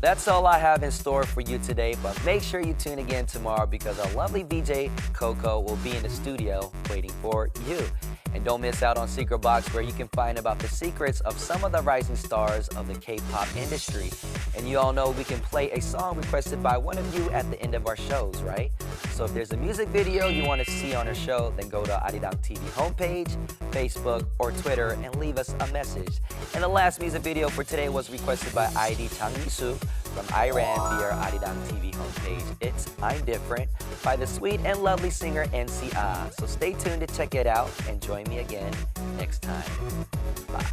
That's all I have in store for you today, but make sure you tune again tomorrow because our lovely VJ Coco will be in the studio waiting for you. And don't miss out on Secret Box where you can find about the secrets of some of the rising stars of the K-pop industry. And you all know we can play a song requested by one of you at the end of our shows, right? So if there's a music video you want to see on our show, then go to Arirang TV homepage, Facebook, or Twitter and leave us a message. And the last music video for today was requested by ID Chang from Iran via Arirang TV homepage. It's I'm Different by the sweet and lovely singer NCI. So stay tuned to check it out and join me again next time. Bye.